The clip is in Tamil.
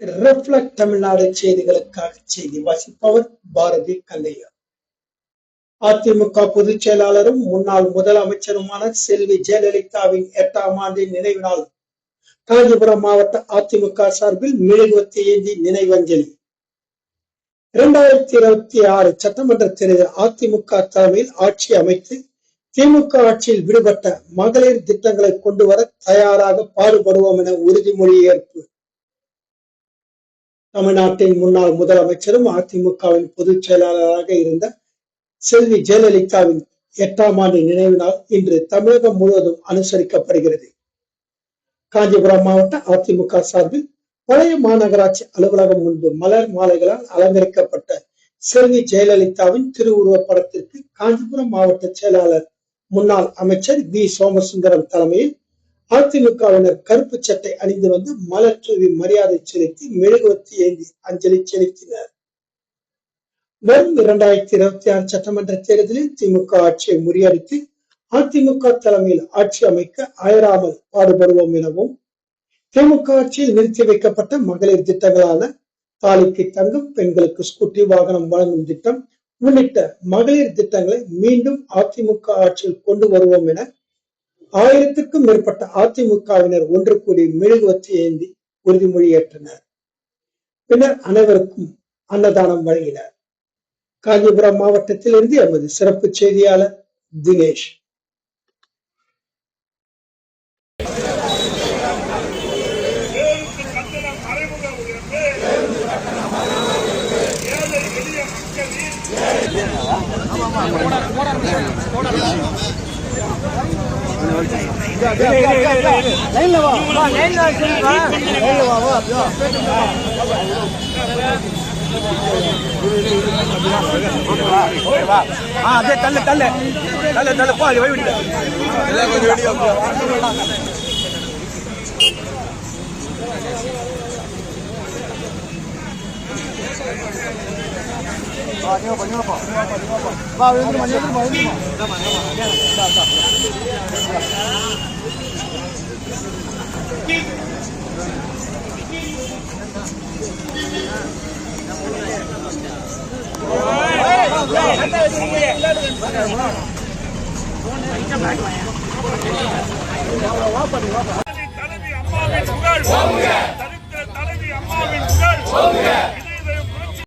ரெஃப்ளெக்ட் தமிழ்நாடு செய்திகளுக்காக செய்தி வாசிப்பவர் பாரதி கல்லையா. அதிமுக பொதுச் செயலாளரும் முன்னாள் முதலமைச்சருமான செல்வி ஜெயலலிதாவின் எட்டாம் ஆண்டின் நினைவு நாள். காஞ்சிபுரம் மாவட்ட அதிமுக சார்பில் மெழுகுவத்தி ஏந்தி நினைவஞ்சலி. இரண்டாயிரத்தி இருபத்தி ஆறு சட்டமன்ற தேர்தல் அதிமுக தலைமையில் ஆட்சி அமைத்து திமுக ஆட்சியில் விடுபட்ட மகளிர் திட்டங்களை கொண்டு வர தயாராக பாடுபடுவோம் என உறுதிமொழி ஏற்பு. தமிழ்நாட்டின் முன்னாள் முதலமைச்சரும் அதிமுகவின் பொதுச் செயலாளராக இருந்த செல்வி ஜெயலலிதாவின் எட்டாம் ஆண்டு நினைவு நாள் இன்று தமிழகம் முழுவதும் அனுசரிக்கப்படுகிறது. காஞ்சிபுரம் மாவட்ட அதிமுக சார்பில் பழைய மாநகராட்சி அலுவலகம் முன்பு மலர் மாலைகளால் அலங்கரிக்கப்பட்ட செல்வி ஜெயலலிதாவின் திருவுருவ படத்திற்கு காஞ்சிபுரம் மாவட்ட செயலாளர் முன்னாள் அமைச்சர் வி. சோமசுந்தரம் தலைமையில் அதிமுகவினர் கருப்பு சட்டை அணிந்து வந்து மலர் தூவி மரியாதை செலுத்தி மெழுகுவத்தி ஏந்தி அஞ்சலி செலுத்தினர். வரும் இரண்டாயிரத்தி இருபத்தி ஆறு சட்டமன்ற தேர்தலில் திமுக ஆட்சியை முறியடித்து அதிமுக தலைமையில் ஆட்சி அமைக்க அயராமல் பாடுபடுவோம் எனவும் திமுக ஆட்சியில் நிறுத்தி வைக்கப்பட்ட மகளிர் திட்டங்களான தாலிக்கு தங்கம் பெண்களுக்கு ஸ்கூட்டி வாகனம் வழங்கும் திட்டம் உள்ளிட்ட மகளிர் திட்டங்களை மீண்டும் அதிமுக ஆட்சியில் கொண்டு வருவோம் என ஆயிரத்துக்கும் மேற்பட்ட அதிமுகவினர் ஒன்று கூடி மெழுகுவத்தி ஏந்தி உறுதிமொழியேற்றனர். பின்னர் அனைவருக்கும் அன்னதானம் வழங்கினர். காஞ்சிபுரம் மாவட்டத்திலிருந்து எமது சிறப்பு செய்தியாளர் தினேஷ். பேருக்கு கட்டணம் மறைமுக உயர்வு ஏழை எளிய மக்களின் ஆ அதே தள்ளு தள்ளு தள்ளு தள்ளு போ அது போய் விடுங்க எல்லாம் கொஞ்சம் வெடியா தலைவி அம்மாவின் புகழ் சரித்திர தலைவி அம்மாவின் புகழ்